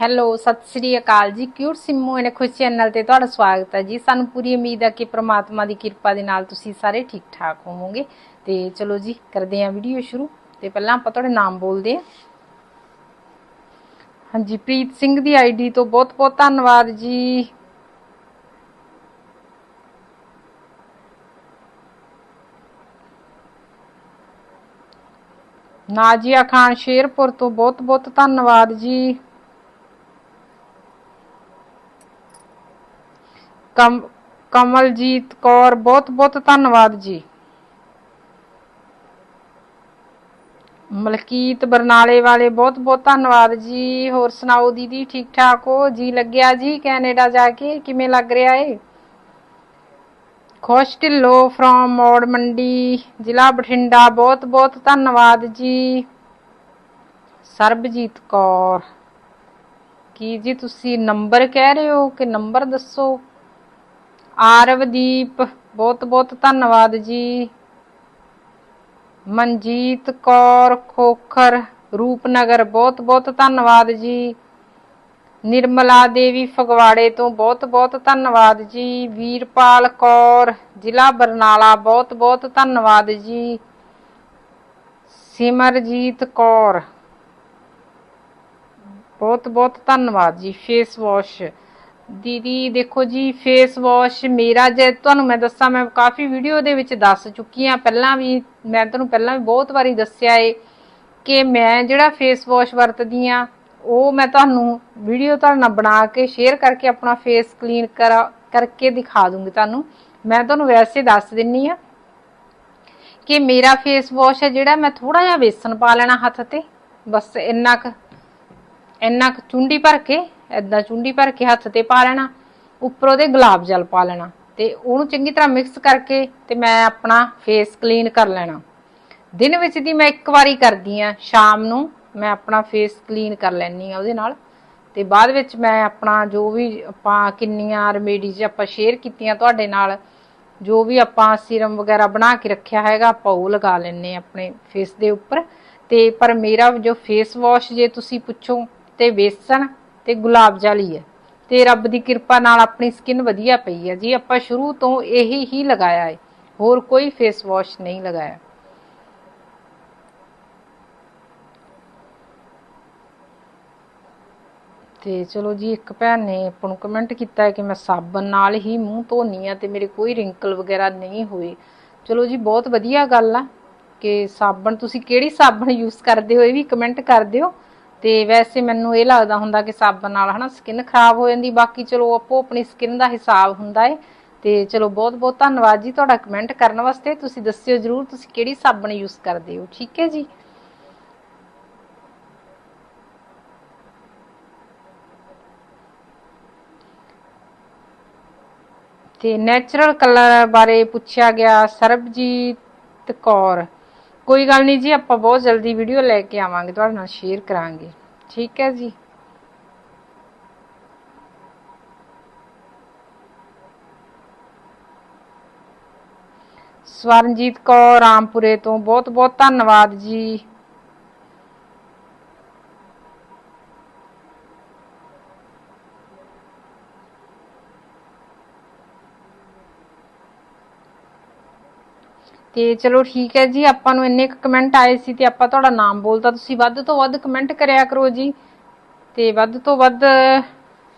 Hello, ਸਤਿ ਸ੍ਰੀ ਅਕਾਲ ਜੀ। Cute Simmu and Khush channel ਤੇ ਤੁਹਾਡਾ ਸਵਾਗਤ ਹੈ ਜੀ। ਸਾਨੂੰ ਪੂਰੀ ਉਮੀਦ ਹੈ ਕਿ ਪ੍ਰਮਾਤਮਾ ਦੀ ਕਿਰਪਾ ਦੇ ਨਾਲ ਤੁਸੀਂ ਸਾਰੇ ਠੀਕ ਠਾਕ ਹੋਵੋਗੇ। ਤੇ ਚਲੋ ਜੀ, ਕਰਦੇ ਹਾਂ ਵੀਡੀਓ ਸ਼ੁਰੂ। ਤੇ ਪਹਿਲਾਂ ਆਪਾਂ ਤੁਹਾਡੇ ਨਾਮ ਬੋਲਦੇ ਹਾਂ। ਹਾਂਜੀ, ਪ੍ਰੀਤ ਸਿੰਘ ਦੀ ਆਈਡੀ ਤੋਂ ਬਹੁਤ ਬਹੁਤ ਧੰਨਵਾਦ ਜੀ। ਨਾਜੀਆ ਖਾਨ ਸ਼ੇਰਪੁਰ ਤੋਂ ਬਹੁਤ ਬਹੁਤ ਧੰਨਵਾਦ ਜੀ। ਕਮਲਜੀਤ ਕੌਰ, ਬਹੁਤ ਬਹੁਤ ਧੰਨਵਾਦ ਜੀ। ਮਲਕੀਤ ਬਰਨਾਲੇ ਵਾਲੇ, ਬਹੁਤ ਬਹੁਤ ਧੰਨਵਾਦ ਜੀ। ਹੋਰ ਸੁਣਾਓ ਦੀਦੀ ਠੀਕ ਠਾਕ ਹੋ? ਜੀ ਲੱਗਿਆ ਜੀ ਕੈਨੇਡਾ ਜਾ ਕੇ? ਕਿਵੇਂ ਲੱਗ ਰਿਹਾ ਏ? ਖੁਸ਼ ਢਿੱਲੋ ਫਰੋਮ ਮੋੜ ਮੰਡੀ, ਜ਼ਿਲ੍ਹਾ ਬਠਿੰਡਾ, ਬਹੁਤ ਬਹੁਤ ਧੰਨਵਾਦ ਜੀ। ਸਰਬਜੀਤ ਕੌਰ, ਕੀ ਜੀ ਤੁਸੀਂ ਨੰਬਰ ਕਹਿ ਰਹੇ ਹੋ? ਕਿ ਨੰਬਰ ਦੱਸੋ? ਆਰਵਦੀਪ, ਬਹੁਤ ਬਹੁਤ ਧੰਨਵਾਦ ਜੀ। ਮਨਜੀਤ ਕੌਰ ਖੋਖਰ, ਰੂਪਨਗਰ, ਬਹੁਤ ਬਹੁਤ ਧੰਨਵਾਦ ਜੀ। ਨਿਰਮਲਾ ਦੇਵੀ ਫਗਵਾੜੇ ਤੋਂ ਬਹੁਤ ਬਹੁਤ ਧੰਨਵਾਦ ਜੀ। ਵੀਰਪਾਲ ਕੌਰ, ਜ਼ਿਲ੍ਹਾ ਬਰਨਾਲਾ, ਬਹੁਤ ਬਹੁਤ ਧੰਨਵਾਦ ਜੀ। ਸਿਮਰਜੀਤ ਕੌਰ, ਬਹੁਤ ਬਹੁਤ ਧੰਨਵਾਦ ਜੀ। Face wash. ਦੀਦੀ, ਦੇਖੋ ਜੀ ਫੇਸ ਵਾਸ਼ ਮੇਰਾ ਜੇ ਤੁਹਾਨੂੰ ਮੈਂ ਦੱਸਾਂ, ਮੈਂ ਕਾਫੀ ਵੀਡੀਓ ਦੇ ਵਿੱਚ ਦੱਸ ਚੁੱਕੀ ਆ ਪਹਿਲਾਂ ਵੀ, ਮੈਂ ਤੁਹਾਨੂੰ ਪਹਿਲਾਂ ਵੀ ਬਹੁਤ ਵਾਰੀ ਦੱਸਿਆ ਏ ਕਿ ਮੈਂ ਜਿਹੜਾ ਫੇਸ ਵਾਸ਼ ਵਰਤਦੀ ਆ ਉਹ ਮੈਂ ਤੁਹਾਨੂੰ ਵੀਡੀਓ ਤੁਹਾਡੇ ਨਾਲ ਬਣਾ ਕੇ ਸ਼ੇਅਰ ਕਰਕੇ ਆਪਣਾ ਫੇਸ ਕਲੀਨ ਕਰਾ, ਕਰਕੇ ਦਿਖਾ ਦੂੰਗੀ ਤੁਹਾਨੂੰ। ਮੈਂ ਤੁਹਾਨੂੰ ਵੈਸੇ ਦੱਸ ਦਿੰਨੀ ਆ ਕਿ ਮੇਰਾ ਫੇਸ ਵਾਸ਼ ਹੈ ਜਿਹੜਾ ਮੈਂ ਥੋੜਾ ਜਿਹਾ ਵੇਸਣ ਪਾ ਲੈਣਾ ਹੱਥ ਤੇ। ਬਸ ਇੰਨਾ ਕੁ ਇੰਨਾ ਕੁ ਚੁੰਡੀ ਭਰ ਕੇ ਐਦਾਂ ਚੁੰਡੀ ਭਰ ਕੇ ਹੱਥ ਤੇ ਪਾ ਲੈਣਾ, ਉੱਪਰ ਉਹਦੇ ਗੁਲਾਬ ਜਲ ਪਾ ਲੈਣਾ ਤੇ ਉਹਨੂੰ ਚੰਗੀ ਤਰ੍ਹਾਂ ਮਿਕਸ ਕਰਕੇ ਤੇ ਮੈਂ ਆਪਣਾ ਫੇਸ ਕਲੀਨ ਕਰ ਲੈਣਾ। ਦਿਨ ਵਿੱਚ ਦੀ ਮੈਂ ਇੱਕ ਵਾਰੀ ਕਰਦੀ ਆ ਸ਼ਾਮ ਨੂੰ ਮੈਂ ਆਪਣਾ ਫੇਸ ਕਲੀਨ ਕਰ ਲੈਣੀ ਆ ਉਹਦੇ ਨਾਲ ਤੇ ਬਾਅਦ ਵਿੱਚ ਮੈਂ ਆਪਣਾ ਜੋ ਵੀ ਆਪਾਂ ਕਿੰਨੀਆਂ ਰੈਮੇਡੀਜ਼ ਆਪਾਂ ਸ਼ੇਅਰ ਕੀਤੀਆਂ ਤੁਹਾਡੇ ਨਾਲ, ਜੋ ਵੀ ਆਪਾਂ ਸੀਰਮ ਵਗੈਰਾ ਬਣਾ ਕੇ ਰੱਖਿਆ ਹੈਗਾ, ਆਪਾਂ ਉਹ ਲਗਾ ਲੈਣੇ ਆਪਣੇ ਫੇਸ ਦੇ ਉੱਪਰ ਤੇ ਪਰ ਮੇਰਾ ਜੋ ਫੇਸ ਵਾਸ਼ ਜੇ ਤੁਸੀਂ ਪੁੱਛੋ ਤੇ ਵੇਸਣ ਤੇ ਗੁਲਾਬ ਜਾਲੀ ਹੀ। ਹੈ ਤੇ ਰੱਬ ਦੀ ਕਿਰਪਾ ਨਾਲ ਆਪਣੀ ਸਕਿਨ ਵਧੀਆ ਪਈ ਹੈ। ਜੀ, ਆਪਾਂ ਸ਼ੁਰੂ ਤੋਂ ਇਹੀ ਹੀ ਲਗਾਇਆ ਹੈ। ਹੋਰ ਕੋਈ ਫੇਸ ਵਾਸ਼ ਨਹੀਂ ਲਗਾਇਆ। ਤੇ ਚਲੋ ਜੀ, ਇੱਕ ਭੈਣ ਨੇ ਆਪਾਂ ਨੂੰ ਕਮੈਂਟ ਕੀਤਾ ਹੈ ਕਿ ਮੈਂ ਸਾਬਣ ਨਾਲ ਹੀ ਮੂੰਹ ਧੋਨੀ ਆ ਤੇ ਮੇਰੇ ਕੋਈ ਰਿੰਕਲ ਵਗੈਰਾ ਨਹੀਂ ਹੋਏ। ਚਲੋ ਜੀ, ਬਹੁਤ ਵਧੀਆ ਗੱਲ ਆ ਕਿ ਸਾਬਣ, ਤੁਸੀਂ ਕਿਹੜੀ ਸਾਬਣ ਯੂਜ਼ ਕਰਦੇ ਹੋ ਇਹ ਵੀ ਕਮੈਂਟ ਕਰ ਦਿਓ। ਤੇ ਵੈਸੇ ਮੈਨੂੰ ਇਹ ਲੱਗਦਾ ਹੁੰਦਾ ਕਿ ਸਾਬਣ ਨਾਲ ਹਨਾ ਸਕਿਨ ਖਰਾਬ ਹੋ ਜਾਂਦੀ, ਬਾਕੀ ਚਲੋ ਆਪੋ ਆਪਣੀ ਸਕਿਨ ਦਾ ਹਿਸਾਬ ਹੁੰਦਾ ਏ। ਤੇ ਚਲੋ ਬਹੁਤ ਬਹੁਤ ਧੰਨਵਾਦ ਜੀ ਤੁਹਾਡਾ ਕਮੈਂਟ ਕਰਨ ਵਾਸਤੇ। ਤੁਸੀਂ ਦੱਸਿਓ ਜਰੂਰ ਤੁਸੀਂ ਕਿਹੜੀ ਸਾਬਣ ਯੂਜ਼ ਕਰਦੇ ਹੋ, ਠੀਕ ਹੈ ਜੀ? ਤੇ ਨੈਚੁਰਲ ਕਲਰ ਬਾਰੇ ਪੁੱਛਿਆ ਗਿਆ ਸਰਬਜੀਤ ਕੌਰ। ਕੋਈ ਗੱਲ ਨਹੀਂ ਜੀ, ਆਪਾਂ ਬਹੁਤ ਜਲਦੀ ਵੀਡੀਓ ਲੈ ਕੇ ਆਵਾਂਗੇ, ਤੁਹਾਡੇ ਨਾਲ ਸ਼ੇਅਰ ਕਰਾਂਗੇ। ਠੀਕ ਹੈ ਜੀ? ਸਵਰਨਜੀਤ ਕੌਰ, ਰਾਮਪੁਰੇ ਤੋਂ ਬਹੁਤ ਬਹੁਤ ਧੰਨਵਾਦ ਜੀ। ਤੇ ਚਲੋ ਠੀਕ ਹੈ ਜੀ, ਆਪਾਂ ਨੂੰ ਇੰਨੇ ਕਮੈਂਟ ਆਏ ਸੀ ਤੇ ਆਪਾਂ ਤੁਹਾਡਾ ਨਾਮ ਬੋਲਤਾ, ਤੁਸੀਂ ਵੱਧ ਤੋਂ ਵੱਧ ਕਮੈਂਟ ਕਰਿਆ ਕਰੋ ਜੀ। ਤੇ ਵੱਧ ਤੋਂ ਵੱਧ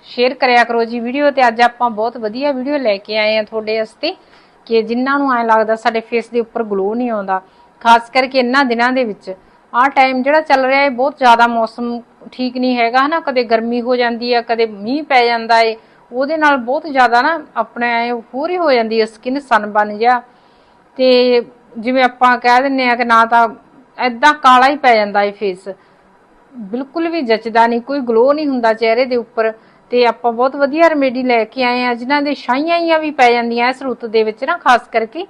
ਸ਼ੇਅਰ ਕਰਿਆ ਕਰੋ ਜੀ ਵੀਡੀਓ ਤੇ। ਅੱਜ ਆਪਾਂ ਬਹੁਤ ਵਧੀਆ ਵੀਡੀਓ ਲੈ ਕੇ ਆਏ ਆ ਤੁਹਾਡੇ ਵਾਸਤੇ ਕਿ ਜਿਨ੍ਹਾਂ ਨੂੰ ਐ ਲੱਗਦਾ ਸਾਡੇ ਫੇਸ ਦੇ ਉੱਪਰ ਗਲੋ ਨਹੀਂ ਆਉਂਦਾ। ਖਾਸ ਕਰਕੇ ਇਹਨਾਂ ਦਿਨਾਂ ਦੇ ਵਿੱਚ। ਆਹ ਟਾਈਮ ਜਿਹੜਾ ਚੱਲ ਰਿਹਾ ਹੈ, ਬਹੁਤ ਜ਼ਿਆਦਾ ਮੌਸਮ ਠੀਕ ਨਹੀਂ ਹੈਗਾ, ਹਨਾ? ਕਦੇ ਗਰਮੀ ਹੋ ਜਾਂਦੀ ਹੈ, ਕਦੇ ਮੀਂਹ ਪੈ ਜਾਂਦਾ ਹੈ ਉਹਦੇ ਨਾਲ ਬਹੁਤ ਜ਼ਿਆਦਾ ਨਾ ਆਪਣੇ ਹੋਰ ਹੀ ਹੋ ਜਾਂਦੀ ਹੈ ਸਕਿਨ ਸਨਬਨ ਬਣ ਤੇ ਜਿਵੇਂ ਆਪਾਂ ਕਹਿ ਦਿੰਨੇ ਆ ਕਿ ਨਾ ਤਾਂ ਐਦਾਂ ਕਾਲਾ ਹੀ ਪੈ ਜਾਂਦਾ ਏ ਫੇਸ ਬਿਲਕੁਲ ਵੀ ਜਚਦਾ ਨਹੀਂ, ਕੋਈ ਗਲੋ ਨਹੀਂ ਹੁੰਦਾ ਚਿਹਰੇ ਦੇ ਉੱਪਰ। ਤੇ ਆਪਾਂ ਬਹੁਤ ਵਧੀਆ ਰੈਮੇਡੀ ਲੈ ਕੇ ਆਏ ਆ, ਜਿਨ੍ਹਾਂ ਦੇ ਛਾਈਆਂ ਵੀ ਪੈ ਜਾਂਦੀਆਂ ਇਸ ਰੁੱਤ ਦੇ ਵਿੱਚ ਨਾ, ਖਾਸ ਕਰਕੇ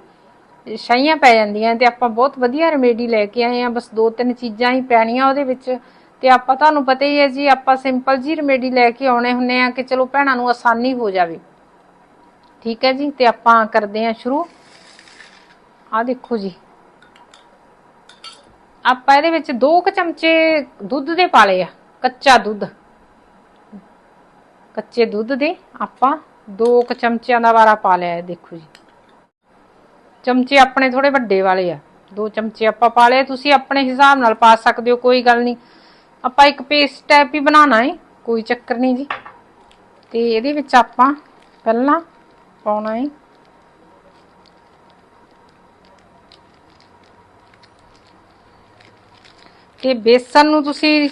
ਛਾਈਆਂ ਪੈ ਜਾਂਦੀਆਂ। ਤੇ ਆਪਾਂ ਬਹੁਤ ਵਧੀਆ ਰੈਮੇਡੀ ਲੈ ਕੇ ਆਏ ਆ, ਬਸ ਦੋ ਤਿੰਨ ਚੀਜ਼ਾਂ ਹੀ ਪੈਣੀਆਂ ਉਹਦੇ ਵਿੱਚ। ਤੇ ਆਪਾਂ ਤੁਹਾਨੂੰ ਪਤਾ ਹੀ ਹੈ ਜੀ, ਆਪਾਂ ਸਿੰਪਲ ਜੀ ਰੈਮੇਡੀ ਲੈ ਕੇ ਆਉਣੇ ਹੁੰਨੇ ਆ ਕਿ ਚਲੋ ਭੈਣਾਂ ਨੂੰ ਆਸਾਨੀ ਹੋ ਜਾਵੇ। ਠੀਕ ਹੈ ਜੀ, ਤੇ ਆਪਾਂ ਕਰਦੇ ਆ ਸ਼ੁਰੂ। ਆ ਦੇਖੋ ਜੀ। ਆਪਾਂ ਇਹਦੇ ਵਿੱਚ 2 ਕ ਚਮਚੇ ਦੁੱਧ ਦੇ ਪਾਲੇ ਆ, ਕੱਚਾ ਦੁੱਧ। ਕੱਚੇ ਦੁੱਧ ਦੇ ਆਪਾਂ 2 ਕ ਚਮਚਿਆਂ ਦਾ ਵਾਰਾ ਪਾ ਲਿਆ ਦੇਖੋ ਜੀ। ਚਮਚੇ ਆਪਣੇ ਥੋੜੇ ਵੱਡੇ ਵਾਲੇ ਆ। ਦੋ ਚਮਚੇ ਆਪਾਂ ਪਾ ਲਏ, ਤੁਸੀਂ ਆਪਣੇ ਹਿਸਾਬ ਨਾਲ ਪਾ ਸਕਦੇ ਹੋ, ਕੋਈ ਗੱਲ ਨਹੀਂ। ਆਪਾਂ ਇੱਕ ਪੇਸਟ ਟਾਈਪ ਹੀ ਬਣਾਉਣਾ ਹੈ ਕੋਈ ਚੱਕਰ ਨਹੀਂ ਜੀ। ਤੇ ਇਹਦੇ ਵਿੱਚ ਆਪਾਂ ਪਹਿਲਾਂ ਪਾਉਣਾ ਹੈ ਕਿ ਬੇਸਨ ਨੂੰ ਤੁਸੀਂ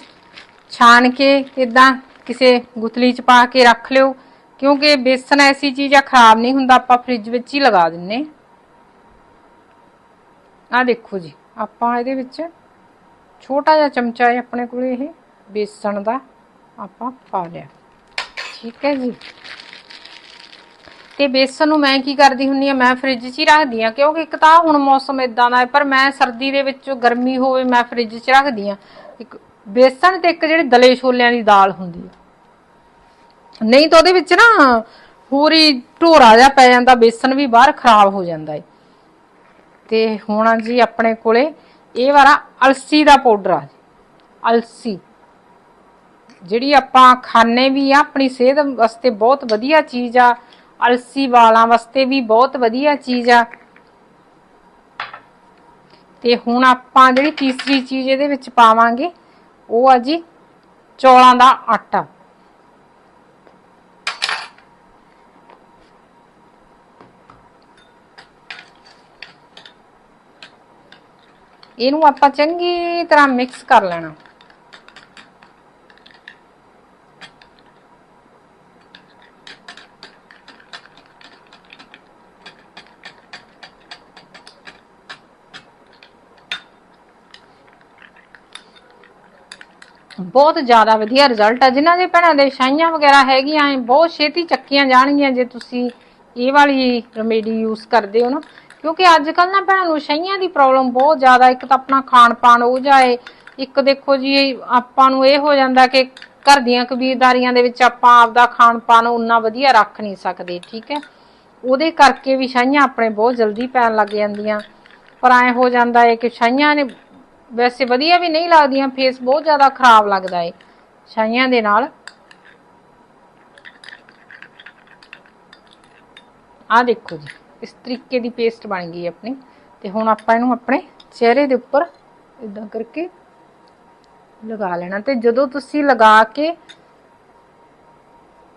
ਛਾਣ ਕੇ ਇਦਾਂ ਕਿਸੇ ਗੁਤਲੀ ਚ ਪਾ ਕੇ ਰੱਖ ਲਿਓ, ਕਿਉਂਕਿ ਬੇਸਨ ਐਸੀ ਚੀਜ਼ ਆ, ਖਰਾਬ ਨਹੀਂ ਹੁੰਦਾ, ਆਪਾਂ ਫ੍ਰਿਜ ਵਿੱਚ ਹੀ ਲਗਾ ਦਿੰਨੇ ਆ। ਦੇਖੋ ਜੀ, ਆਪਾਂ ਇਹਦੇ ਵਿੱਚ ਛੋਟਾ ਜਿਹਾ ਚਮਚਾ ਹੈ ਆਪਣੇ ਕੋਲ ਇਹ ਬੇਸਣ ਦਾ, ਆਪਾਂ ਪਾ ਲਿਆ। ਠੀਕ ਹੈ ਜੀ। ਤੇ ਬੇਸਨ ਨੂੰ ਮੈਂ ਕੀ ਕਰਦੀ ਹੁੰਨੀ ਆ, ਮੈਂ ਫ੍ਰਿਜ 'ਚ ਹੀ ਰੱਖਦੀ ਆ, ਕਿਉਂਕਿ ਇੱਕ ਤਾਂ ਹੁਣ ਮੌਸਮ ਇਦਾਂ ਦਾ ਹੈ, ਪਰ ਮੈਂ ਸਰਦੀ ਦੇ ਵਿੱਚ ਗਰਮੀ ਹੋਵੇ ਮੈਂ ਫ੍ਰਿਜ 'ਚ ਰੱਖਦੀ ਆ। ਇੱਕ ਬੇਸਨ ਤੇ ਇੱਕ ਜਿਹੜੀ ਦਲੇ ਛੋਲਿਆਂ ਦੀ ਦਾਲ ਹੁੰਦੀ ਆ। ਨਹੀਂ ਤਾਂ ਉਹਦੇ ਵਿੱਚ ਨਾ ਪੂਰੀ ਢੋਰਾ ਜਿਹਾ ਪੈ ਜਾਂਦਾ, ਬੇਸਨ ਵੀ ਬਾਹਰ ਖਰਾਬ ਹੋ ਜਾਂਦਾ ਏ। ਤੇ ਹੁਣ ਜੀ ਆਪਣੇ ਕੋਲੇ, ਇਹ ਵਾਲਾ ਅਲਸੀ ਦਾ ਪਾਊਡਰ ਆ ਅਲਸੀ। ਜਿਹੜੀ ਆਪਾਂ ਖਾਣੇ ਵੀ ਆ, ਆਪਣੀ ਸਿਹਤ ਵਾਸਤੇ ਬਹੁਤ ਵਧੀਆ ਚੀਜ਼ ਆ। ਅਲਸੀ ਵਾਲਾਂ ਵਾਸਤੇ ਵੀ ਬਹੁਤ ਵਧੀਆ ਚੀਜ਼ ਆ। ਤੇ ਹੁਣ ਆਪਾਂ ਜਿਹੜੀ ਤੀਸਰੀ ਚੀਜ਼ ਇਹਦੇ ਵਿੱਚ ਪਾਵਾਂਗੇ, ਉਹ ਆ ਜੀ ਚੌਲਾਂ ਦਾ ਆਟਾ। ਇਹਨੂੰ ਆਪਾਂ ਚੰਗੀ ਤਰ੍ਹਾਂ ਮਿਕਸ ਕਰ ਲੈਣਾ। ਬਹੁਤ ਜ਼ਿਆਦਾ ਵਧੀਆ ਰਿਜ਼ਲਟ ਆ। ਜਿਨ੍ਹਾਂ ਦੇ ਭੈਣਾਂ ਦੇ ਛਾਈਆਂ ਵਗੈਰਾ ਹੈਗੀਆਂ ਐ ਬਹੁਤ ਛੇਤੀ ਚੱਕੀਆਂ ਜਾਣਗੀਆਂ ਜੇ ਤੁਸੀਂ ਇਹ ਵਾਲੀ ਰੈਮੇਡੀ ਯੂਜ਼ ਕਰਦੇ ਹੋ ਨਾ। ਕਿਉਂਕਿ ਅੱਜ ਕੱਲ ਨਾ ਭੈਣਾਂ ਨੂੰ ਛਾਈਆਂ ਦੀ ਪ੍ਰੋਬਲਮ ਬਹੁਤ ਜ਼ਿਆਦਾ। ਇੱਕ ਤਾਂ ਆਪਣਾ ਖਾਣ ਪਾਣ ਹੋ ਜਾਏ, ਇੱਕ ਦੇਖੋ ਜੀ, ਆਪਾਂ ਨੂੰ ਇਹ ਹੋ ਜਾਂਦਾ ਕਿ ਘਰ ਦੀਆਂ ਕਬੀਰਦਾਰੀਆਂ ਦੇ ਵਿੱਚ ਆਪਾਂ ਆਪਦਾ ਖਾਣ ਪਾਣ ਉਨਾ ਵਧੀਆ ਰੱਖ ਨਹੀਂ ਸਕਦੇ, ਠੀਕ ਹੈ? ਉਹਦੇ ਕਰਕੇ ਵੀ ਛਾਈਆਂ ਆਪਣੇ ਬਹੁਤ ਜਲਦੀ ਪੈਣ ਲੱਗ ਜਾਂਦੀਆਂ। ਪਰ ਐ ਹੋ ਜਾਂਦਾ ਹੈ ਕਿ ਛਾਈਆਂ ਨੇ ਵੈਸੇ ਵਧੀਆ ਵੀ ਨਹੀਂ ਲੱਗਦੀਆਂ ਫੇਸ ਬਹੁਤ ਜ਼ਿਆਦਾ ਖਰਾਬ ਲੱਗਦਾ ਏ, ਛਾਈਆਂ ਦੇ ਨਾਲ। ਆ ਦੇਖੋ ਜੀ, ਇਸ ਤਰੀਕੇ ਦੀ ਪੇਸਟ ਬਣ ਗਈ ਆਪਣੀ, ਤੇ ਹੁਣ ਆਪਾਂ ਇਹਨੂੰ ਆਪਣੇ ਚਿਹਰੇ ਦੇ ਉੱਪਰ ਇਦਾਂ ਕਰਕੇ ਲਗਾ ਲੈਣਾ, ਤੇ ਜਦੋਂ ਤੁਸੀਂ ਲਗਾ ਕੇ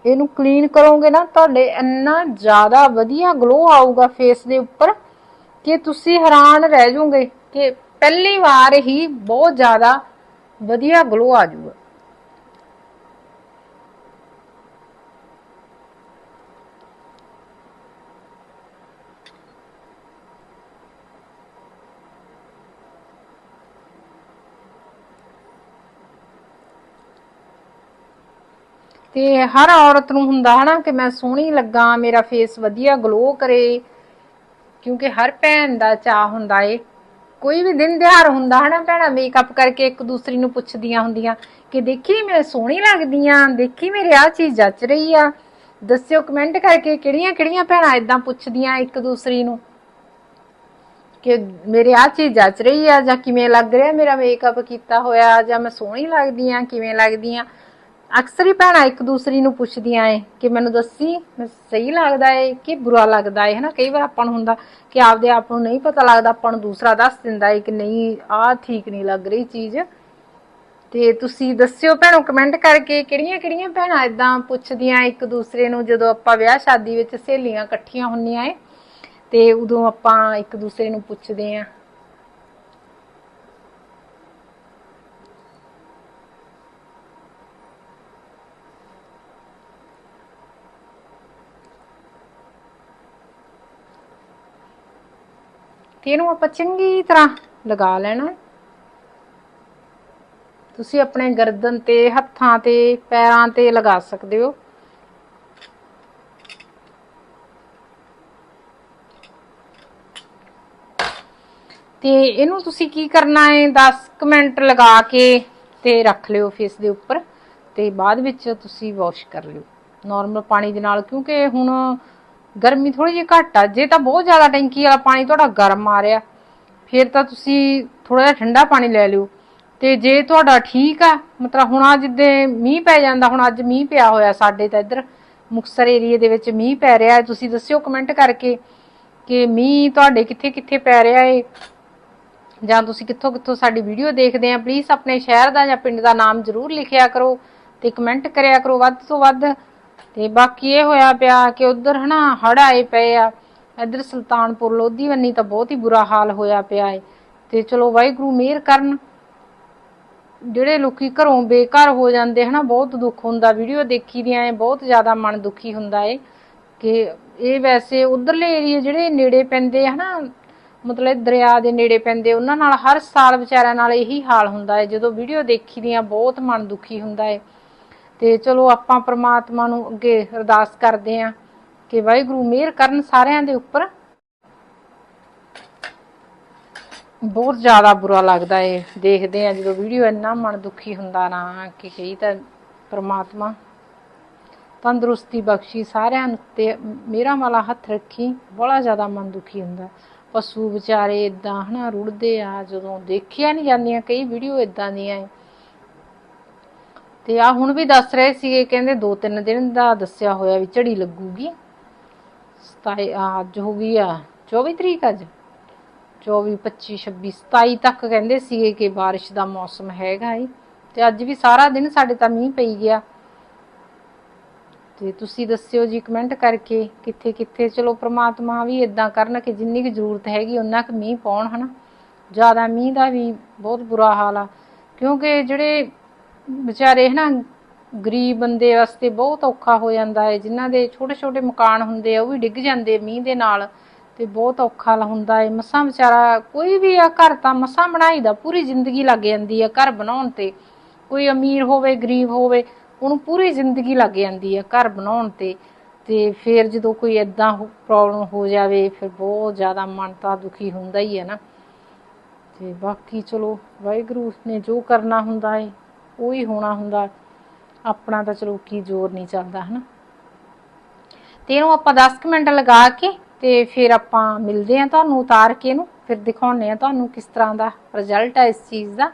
ਇਹਨੂੰ ਕਲੀਨ ਕਰੋਗੇ ਨਾ, ਤੁਹਾਡੇ ਇੰਨਾ ਜ਼ਿਆਦਾ ਵਧੀਆ ਗਲੋ ਆਊਗਾ ਫੇਸ ਦੇ ਉੱਪਰ, ਕਿ ਤੁਸੀਂ ਹੈਰਾਨ ਰਹਿ ਜਾਓਗੇ ਕਿ ਪਹਿਲੀ ਵਾਰ ਹੀ ਬਹੁਤ ਜ਼ਿਆਦਾ ਵਧੀਆ ਗਲੋ ਆ ਜਾਊਗਾ। ਤੇ ਹਰ ਔਰਤ ਨੂੰ ਹੁੰਦਾ ਹਨਾ ਕਿ ਮੈਂ ਸੋਹਣੀ ਲੱਗਾ, ਮੇਰਾ ਫੇਸ ਵਧੀਆ ਗਲੋ ਕਰੇ, ਕਿਉਂਕਿ ਹਰ ਭੈਣ ਦਾ ਚਾਹ ਹੁੰਦਾ ਏ। ਕੋਈ ਵੀ ਦਿਨ ਦਿਹਾੜ ਹੁੰਦਾ ਹਨਾ ਭੈਣਾਂ ਮੇਕਅਪ ਕਰਕੇ ਇੱਕ ਦੂਸਰੀ ਨੂੰ ਪੁੱਛਦੀਆਂ ਹੁੰਦੀਆਂ ਕਿ ਦੇਖੀ ਮੈਂ ਸੋਹਣੀ ਲੱਗਦੀ ਆ ਦੇਖੀ ਮੇਰੇ ਆ ਚੀਜ਼ ਜੱਚ ਰਹੀ ਆ। ਦੱਸਿਓ ਕਮੈਂਟ ਕਰਕੇ ਕਿਹੜੀਆਂ ਕਿਹੜੀਆਂ ਭੈਣਾਂ ਇਦਾਂ ਪੁੱਛਦੀਆਂ ਇੱਕ ਦੂਸਰੀ ਨੂੰ ਕਿ ਮੇਰੇ ਆ ਚੀਜ਼ ਜੱਚ ਰਹੀ ਆ ਜਾਂ ਕਿਵੇਂ ਲੱਗ ਰਿਹਾ ਮੇਰਾ ਮੇਕਅਪ ਕੀਤਾ ਹੋਇਆ ਜਾਂ ਮੈਂ ਸੋਹਣੀ ਲੱਗਦੀ ਆ ਕਿਵੇਂ ਲੱਗਦੀ ਆ ਅਕਸਰ ਹੀ ਭੈਣਾਂ ਇੱਕ ਦੂਸਰੀ ਨੂੰ ਪੁੱਛਦੀਆਂ ਏ ਕਿ ਮੈਨੂੰ ਦੱਸੀ ਸਹੀ ਲੱਗਦਾ ਏ ਕਿ ਬੁਰਾ ਲੱਗਦਾ ਏ, ਹਨਾ? ਕਈ ਵਾਰ ਆਪਾਂ ਨੂੰ ਹੁੰਦਾ ਕਿ ਆਪਦੇ ਆਪ ਨੂੰ ਨਹੀਂ ਪਤਾ ਲੱਗਦਾ, ਆਪਾਂ ਨੂੰ ਦੂਸਰਾ ਦੱਸ ਦਿੰਦਾ ਏ ਕਿ ਨਹੀਂ, ਆਹ ਠੀਕ ਨਹੀਂ ਲੱਗ ਰਹੀ ਚੀਜ਼। ਤੇ ਤੁਸੀਂ ਦੱਸਿਓ ਭੈਣੋ ਕਮੈਂਟ ਕਰਕੇ ਕਿਹੜੀਆਂ ਕਿਹੜੀਆਂ ਭੈਣਾਂ ਇਦਾਂ ਪੁੱਛਦੀਆਂ ਇੱਕ ਦੂਸਰੇ ਨੂੰ ਜਦੋਂ ਆਪਾਂ ਵਿਆਹ ਸ਼ਾਦੀ ਵਿੱਚ ਸਹੇਲੀਆਂ ਇਕੱਠੀਆਂ ਹੁੰਦੀਆਂ ਏ, ਤੇ ਉਦੋਂ ਆਪਾਂ ਇੱਕ ਦੂਸਰੇ ਨੂੰ ਪੁੱਛਦੇ ਆਂ। ਤੇ ਇਹਨੂੰ ਆਪਾਂ ਚੰਗੀ ਤਰ੍ਹਾਂ ਲਗਾ ਲੈਣਾ। ਤੁਸੀਂ ਆਪਣੇ ਗਰਦਨ ਤੇ, ਹੱਥਾਂ ਤੇ, ਪੈਰਾਂ ਤੇ ਲਗਾ ਸਕਦੇ ਹੋ। ਤੇ ਇਹਨੂੰ ਤੁਸੀਂ ਕੀ ਕਰਨਾ ਹੈ? 10 ਮਿੰਟ ਲਗਾ ਕੇ ਤੇ ਰੱਖ ਲਿਓ ਫੇਸ ਦੇ ਉੱਪਰ ਤੇ ਬਾਅਦ ਵਿੱਚ ਤੁਸੀਂ ਵਾਸ਼ ਕਰ ਲਿਓ। ਨਾਰਮਲ ਪਾਣੀ ਦੇ ਨਾਲ, ਕਿਉਂਕਿ ਹੁਣ ਗਰਮੀ ਥੋੜੀ ਜਿਹੀ ਘੱਟ ਆ। ਜੇ ਤਾਂ ਬਹੁਤ ਜ਼ਿਆਦਾ ਟੈਂਕੀ ਵਾਲਾ ਪਾਣੀ ਤੁਹਾਡਾ ਗਰਮ ਆ ਰਿਹਾ ਫਿਰ ਤਾਂ ਤੁਸੀਂ ਥੋੜਾ ਜਿਹਾ ਠੰਡਾ ਪਾਣੀ ਲੈ ਲਿਓ। ਤੇ ਜੇ ਤੁਹਾਡਾ ਠੀਕ ਆ, ਮਤਲਬ ਹੁਣ ਆ ਜਿੱਦੇ ਮੀਂਹ ਪੈ ਜਾਂਦਾ, ਹੁਣ ਅੱਜ ਮੀਂਹ ਪਿਆ ਹੋਇਆ ਸਾਡੇ ਤਾਂ ਇੱਧਰ ਮੁਕਸਰ ਏਰੀਏ ਦੇ ਵਿੱਚ ਮੀਂਹ ਪੈ ਰਿਹਾ ਹੈ। ਤੁਸੀਂ ਦੱਸਿਓ ਕਮੈਂਟ ਕਰਕੇ ਕਿ ਮੀਂਹ ਤੁਹਾਡੇ ਕਿੱਥੇ ਕਿੱਥੇ ਪੈ ਰਿਹਾ ਏ ਜਾਂ ਤੁਸੀਂ ਕਿੱਥੋਂ ਕਿੱਥੋਂ ਸਾਡੀ ਵੀਡੀਓ ਦੇਖਦੇ ਆ ਪਲੀਜ਼ ਆਪਣੇ ਸ਼ਹਿਰ ਦਾ ਜਾਂ ਪਿੰਡ ਦਾ ਨਾਮ ਜ਼ਰੂਰ ਲਿਖਿਆ ਕਰੋ ਤੇ ਕਮੈਂਟ ਕਰਿਆ ਕਰੋ। ਵੱਧ ਤੋਂ ਵੱਧ ਤੇ ਬਾਕੀ ਇਹ ਹੋਇਆ ਪਿਆ ਕਿ ਉਧਰ ਹਨਾ ਹੜ ਆਏ ਪਏ ਆ। ਇੱਧਰ ਸੁਲਤਾਨਪੁਰ, ਲੋਧੀ ਵੰਨੀ ਤਾਂ ਬਹੁਤ ਹੀ ਬੁਰਾ ਹਾਲ ਹੋਇਆ ਪਿਆ ਏ। ਤੇ ਚਲੋ ਵਾਹਿਗੁਰੂ ਮਿਹਰ ਕਰਨ। ਜਿਹੜੇ ਲੋਕੀ ਘਰੋਂ ਬੇਘਰ ਹੋ ਜਾਂਦੇ ਹਨਾ, ਬਹੁਤ ਦੁੱਖ ਹੁੰਦਾ। ਵੀਡੀਓ ਦੇਖੀ ਦੀਆਂ ਐ ਬਹੁਤ ਜ਼ਿਆਦਾ ਮਨ ਦੁਖੀ ਹੁੰਦਾ ਏ ਕਿ ਇਹ ਵੈਸੇ ਉਧਰਲੇ ਏਰੀਏ ਜਿਹੜੇ ਨੇੜੇ ਪੈਂਦੇ ਆ ਹਨਾ, ਮਤਲਬ ਦਰਿਆ ਦੇ ਨੇੜੇ ਪੈਂਦੇ, ਉਹਨਾਂ ਨਾਲ ਹਰ ਸਾਲ ਵਿਚਾਰਿਆਂ ਨਾਲ ਇਹੀ ਹਾਲ ਹੁੰਦਾ ਹੈ ਜਦੋਂ ਵੀਡੀਓ ਦੇਖੀ ਦੀਆਂ, ਬਹੁਤ ਮਨ ਦੁਖੀ ਹੁੰਦਾ ਏ। ਤੇ ਚਲੋ ਆਪਾਂ ਪ੍ਰਮਾਤਮਾ ਨੂੰ ਅੱਗੇ ਅਰਦਾਸ ਕਰਦੇ ਆਂ ਕਿ ਵਾਹਿਗੁਰੂ ਮਿਹਰ ਕਰਨ ਸਾਰਿਆਂ ਦੇ ਉੱਪਰ। ਬਹੁਤ ਜ਼ਿਆਦਾ ਬੁਰਾ ਲੱਗਦਾ ਏ, ਦੇਖਦੇ ਆ ਜਦੋਂ ਵੀਡੀਓ ਇੰਨਾ ਮਨ ਦੁਖੀ ਹੁੰਦਾ ਨਾ ਕਿ ਕਹੀ ਤਾਂ ਪ੍ਰਮਾਤਮਾ, ਤੰਦਰੁਸਤੀ ਬਖਸ਼ੀ ਸਾਰਿਆਂ ਨੂੰ ਤੇ ਮੇਰਾ ਵਾਲਾ ਹੱਥ ਰੱਖੀ, ਬੜਾ ਜ਼ਿਆਦਾ ਮਨ ਦੁਖੀ ਹੁੰਦਾ। ਪਸ਼ੂ ਵਿਚਾਰੇ ਇਦਾਂ ਹਨਾ ਰੁੜਦੇ ਆ, ਜਦੋਂ ਦੇਖਿਆ ਨਹੀਂ ਜਾਂਦੀਆਂ, ਕਈ ਵੀਡੀਓ ਇਦਾਂ ਦੀਆਂ ਏ। ਤੇ ਆ ਹੁਣ ਵੀ ਦੱਸ ਰਹੇ ਸੀਗੇ, ਕਹਿੰਦੇ ਦੋ ਤਿੰਨ ਦਿਨ ਦਾ ਦੱਸਿਆ ਹੋਇਆ ਵੀ ਝੜੀ ਲੱਗੂਗੀ। 27 ਅੱਜ ਹੋ ਗਈ ਆ 24 ਤਰੀਕ ਅੱਜ? 24 25 26 27 ਤੱਕ ਕਹਿੰਦੇ ਸੀਗੇ ਕਿ ਬਾਰਿਸ਼ ਦਾ ਮੌਸਮ ਹੈਗਾ ਏ। ਤੇ ਅੱਜ ਵੀ ਸਾਰਾ ਦਿਨ ਸਾਡੇ ਤਾਂ ਮੀਂਹ ਪਈ ਗਿਆ। ਤੇ ਤੁਸੀਂ ਦੱਸਿਓ ਜੀ ਕਮੈਂਟ ਕਰਕੇ ਕਿੱਥੇ ਕਿੱਥੇ। ਚਲੋ ਪ੍ਰਮਾਤਮਾ ਵੀ ਇਦਾਂ ਕਰਨ ਕਿ ਜਿੰਨੀ ਕੁ ਜ਼ਰੂਰਤ ਹੈਗੀ ਉਹਨਾਂ ਕੁ ਮੀਂਹ ਪਾਉਣ ਹਨਾ। ਜ਼ਿਆਦਾ ਮੀਂਹ ਦਾ ਵੀ ਬਹੁਤ ਬੁਰਾ ਹਾਲ ਆ। ਕਿਉਂਕਿ ਜਿਹੜੇ ਵਿਚਾਰੇ ਹਨਾ, ਗਰੀਬ ਬੰਦੇ ਵਾਸਤੇ ਬਹੁਤ ਔਖਾ ਹੋ ਜਾਂਦਾ ਹੈ। ਜਿਨ੍ਹਾਂ ਦੇ ਛੋਟੇ ਛੋਟੇ ਮਕਾਨ ਹੁੰਦੇ ਆ, ਉਹ ਵੀ ਡਿੱਗ ਜਾਂਦੇ ਮੀਂਹ ਦੇ ਨਾਲ ਤੇ ਬਹੁਤ ਔਖਾ ਹੁੰਦਾ ਹੈ। ਮਸਾਂ ਵਿਚਾਰਾ ਕੋਈ ਵੀ ਆ ਘਰ ਤਾਂ ਮਸਾਂ ਬਣਾਈਦਾ ਪੂਰੀ ਜ਼ਿੰਦਗੀ ਲੱਗ ਜਾਂਦੀ ਆ ਘਰ ਬਣਾਉਣ ਤੇ। ਕੋਈ ਅਮੀਰ ਹੋਵੇ, ਗਰੀਬ ਹੋਵੇ, ਉਹਨੂੰ ਪੂਰੀ ਜ਼ਿੰਦਗੀ ਲੱਗ ਜਾਂਦੀ ਆ ਘਰ ਬਣਾਉਣ ਤੇ। ਤੇ ਫਿਰ ਜਦੋਂ ਕੋਈ ਇਦਾਂ ਪ੍ਰੋਬਲਮ ਹੋ ਜਾਵੇ, ਫਿਰ ਬਹੁਤ ਜ਼ਿਆਦਾ ਮਨ ਤਾਂ ਦੁਖੀ ਹੁੰਦਾ ਹੀ ਹੈ ਨਾ। ਤੇ ਬਾਕੀ ਚਲੋ, ਵਾਹਿਗੁਰੂ ਨੇ ਜੋ ਕਰਨਾ ਹੁੰਦਾ ਹੈ। ਉਹ ਹੀ ਹੋਣਾ ਹੁੰਦਾ, ਆਪਣਾ ਤਾਂ ਚਲੋ ਕੀ ਜ਼ੋਰ ਨਹੀਂ ਚੱਲਦਾ, ਹਨਾ? ਤੇ ਇਹਨੂੰ ਆਪਾਂ 10 ਮਿੰਟ ਲਗਾ ਕੇ ਤੇ ਫਿਰ ਆਪਾਂ ਮਿਲਦੇ ਆ ਤੁਹਾਨੂੰ, ਉਤਾਰ ਕੇ ਇਹਨੂੰ, ਫਿਰ ਦਿਖਾਉਣੇ ਆ ਤੁਹਾਨੂੰ ਕਿਸ ਤਰ੍ਹਾਂ ਦਾ ਰਿਜ਼ਲਟ ਆ ਇਸ ਚੀਜ਼ ਦਾ।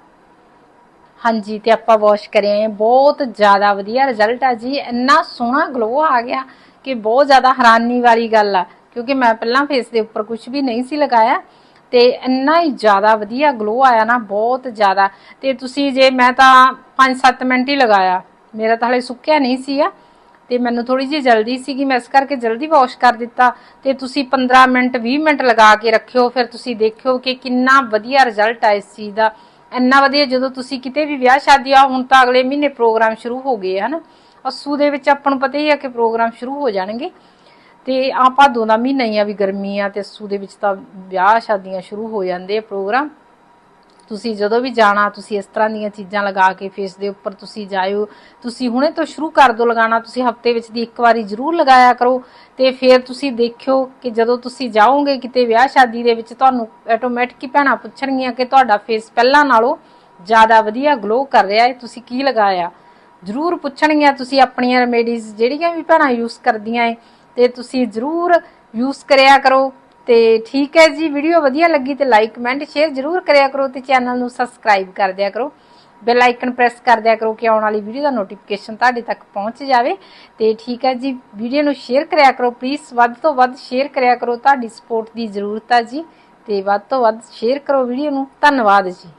ਹਾਂਜੀ, ਤੇ ਆਪਾਂ ਵਾਸ਼ ਕਰਿਆ ਬਹੁਤ ਜ਼ਿਆਦਾ ਵਧੀਆ ਰਿਜ਼ਲਟ ਆ ਜੀ। ਇੰਨਾ ਸੋਹਣਾ ਗਲੋ ਆ ਗਿਆ ਕਿ ਬਹੁਤ ਜ਼ਿਆਦਾ ਹੈਰਾਨੀ ਵਾਲੀ ਗੱਲ ਆ। ਕਿਉਂਕਿ ਮੈਂ ਪਹਿਲਾਂ ਫੇਸ ਦੇ ਉੱਪਰ ਕੁਝ ਵੀ ਨਹੀਂ ਸੀ ਲਗਾਇਆ। ਤੇ ਇੰਨਾ ਹੀ ਜ਼ਿਆਦਾ ਵਧੀਆ ਗਲੋ ਆਇਆ ਨਾ, ਬਹੁਤ ਜ਼ਿਆਦਾ। ਤੇ ਤੁਸੀਂ ਜੇ ਮੈਂ ਤਾਂ 5-7 ਮਿੰਟ ਹੀ ਲਗਾਇਆ। ਮੇਰਾ ਤਾਂ ਹਲੇ ਸੁੱਕਿਆ ਨਹੀਂ ਸੀਗਾ। ਤੇ ਮੈਨੂੰ ਥੋੜੀ ਜਿਹੀ ਜਲਦੀ ਸੀਗੀ, ਮੈਂ ਇਸ ਕਰਕੇ ਜਲਦੀ ਵਾਸ਼ ਕਰ ਦਿੱਤਾ। ਤੇ ਤੁਸੀਂ 15 ਮਿੰਟ 20 ਮਿੰਟ ਲਗਾ ਕੇ ਰੱਖਿਓ। ਫਿਰ ਤੁਸੀਂ ਦੇਖਿਓ ਕਿ ਕਿੰਨਾ ਵਧੀਆ ਰਿਜ਼ਲਟ ਆ ਇਸ ਚੀਜ਼ ਦਾ। ਇੰਨਾ ਵਧੀਆ ਜਦੋਂ ਤੁਸੀਂ ਕਿਤੇ ਵੀ ਵਿਆਹ ਸ਼ਾਦੀ ਆ, ਹੁਣ ਤਾਂ ਅਗਲੇ ਮਹੀਨੇ ਪ੍ਰੋਗਰਾਮ ਸ਼ੁਰੂ ਹੋ ਗਏ ਹਨ? ਅਸੂ ਦੇ ਵਿੱਚ ਆਪਾਂ ਨੂੰ ਪਤਾ ਹੀ ਆ ਕਿ ਪ੍ਰੋਗਰਾਮ ਸ਼ੁਰੂ ਹੋ ਜਾਣਗੇ। ਤੇ ਆਪਾਂ ਦੋਨਾਂ ਮਹੀਨਾ ਹੀ ਆ ਵੀ ਗਰਮੀ ਆ ਤੇ ਅਸੂ ਦੇ ਵਿੱਚ ਤਾਂ ਵਿਆਹ ਸ਼ਾਦੀਆਂ ਸ਼ੁਰੂ ਹੋ ਜਾਂਦੇ ਆ ਪ੍ਰੋਗਰਾਮ। ਤੁਸੀਂ ਜਦੋਂ ਵੀ ਜਾਣਾ, ਤੁਸੀਂ ਇਸ ਤਰ੍ਹਾਂ ਦੀਆਂ ਚੀਜ਼ਾਂ ਲਗਾ ਕੇ ਫੇਸ ਦੇ ਉੱਪਰ ਤੁਸੀਂ ਜਾਇਓ। ਤੁਸੀਂ ਹੁਣੇ ਤੋਂ ਸ਼ੁਰੂ ਕਰ ਦਿਓ ਲਗਾਉਣਾ, ਤੁਸੀਂ ਹਫ਼ਤੇ ਵਿੱਚ ਦੀ ਇੱਕ ਵਾਰੀ ਜ਼ਰੂਰ ਲਗਾਇਆ ਕਰੋ ਤੇ ਫਿਰ ਤੁਸੀਂ ਦੇਖਿਓ ਕਿ ਜਦੋਂ ਤੁਸੀਂ ਜਾਓਗੇ ਕਿਤੇ ਵਿਆਹ ਸ਼ਾਦੀ ਦੇ ਵਿੱਚ, ਤੁਹਾਨੂੰ ਆਟੋਮੈਟਿਕ ਹੀ ਭੈਣਾਂ ਪੁੱਛਣਗੀਆਂ ਕਿ ਤੁਹਾਡਾ ਫੇਸ ਪਹਿਲਾਂ ਨਾਲੋਂ ਜ਼ਿਆਦਾ ਵਧੀਆ ਗਲੋ ਕਰ ਰਿਹਾ ਹੈ, ਤੁਸੀਂ ਕੀ ਲਗਾਇਆ? ਜ਼ਰੂਰ ਪੁੱਛਣਗੀਆਂ, ਤੁਸੀਂ ਆਪਣੀਆਂ ਰੈਮੇਡੀਜ਼ ਜਿਹੜੀਆਂ ਵੀ ਭੈਣਾਂ ਯੂਜ਼ ਕਰਦੀਆਂ ਏ ਤੇ ਤੁਸੀਂ ਜ਼ਰੂਰ ਯੂਜ਼ ਕਰਿਆ ਕਰੋ। ਤੇ ਠੀਕ ਹੈ ਜੀ ਵੀਡੀਓ ਵਧੀਆ ਲੱਗੀ ਤੇ ਲਾਈਕ ਕਮੈਂਟ ਸ਼ੇਅਰ ਜ਼ਰੂਰ ਕਰਿਆ ਕਰੋ ਤੇ ਚੈਨਲ ਨੂੰ ਸਬਸਕ੍ਰਾਈਬ ਕਰ ਦਿਆ ਕਰੋ। ਬੈਲ ਆਈਕਨ ਪ੍ਰੈਸ ਕਰ ਦਿਆ ਕਰੋ ਕਿ ਆਉਣ ਵਾਲੀ ਵੀਡੀਓ ਦਾ ਨੋਟੀਫਿਕੇਸ਼ਨ ਤੁਹਾਡੇ ਤੱਕ ਪਹੁੰਚ ਜਾਵੇ। ਤੇ ਠੀਕ ਹੈ ਜੀ ਵੀਡੀਓ ਨੂੰ ਸ਼ੇਅਰ ਕਰਿਆ ਕਰੋ ਪਲੀਜ਼ ਵੱਧ ਤੋਂ ਵੱਧ ਸ਼ੇਅਰ ਕਰਿਆ ਕਰੋ। ਤੁਹਾਡੀ ਸਪੋਰਟ ਦੀ ਜ਼ਰੂਰਤ ਹੈ ਜੀ। ਤੇ ਵੱਧ ਤੋਂ ਵੱਧ ਸ਼ੇਅਰ ਕਰੋ ਵੀਡੀਓ ਨੂੰ। ਧੰਨਵਾਦ ਜੀ।